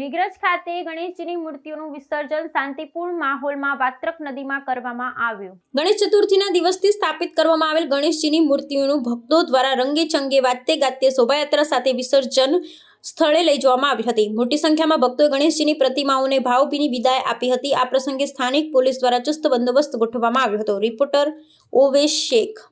મેઘરજ ખાતે ગણેશજીની મૂર્તિઓનું વિસર્જન શાંતિપૂર્ણ માહોલમાં વાત્રક નદીમાં કરવામાં આવ્યું. ગણેશ ચતુર્થીના દિવસથી સ્થાપિત કરવામાં આવેલ ગણેશજીની મૂર્તિઓનું ભક્તો દ્વારા રંગે ચંગે વાતે ગાતે શોભાયાત્રા સાથે વિસર્જન સ્થળે લઈ જવામાં આવી હતી. મોટી સંખ્યામાં ભક્તોએ ગણેશજીની પ્રતિમાઓને ભાવભીની વિદાય આપી હતી. આ પ્રસંગે સ્થાનિક પોલીસ દ્વારા ચુસ્ત બંદોબસ્ત ગોઠવવામાં આવ્યો હતો. રિપોર્ટર ઓવેશ શેખ.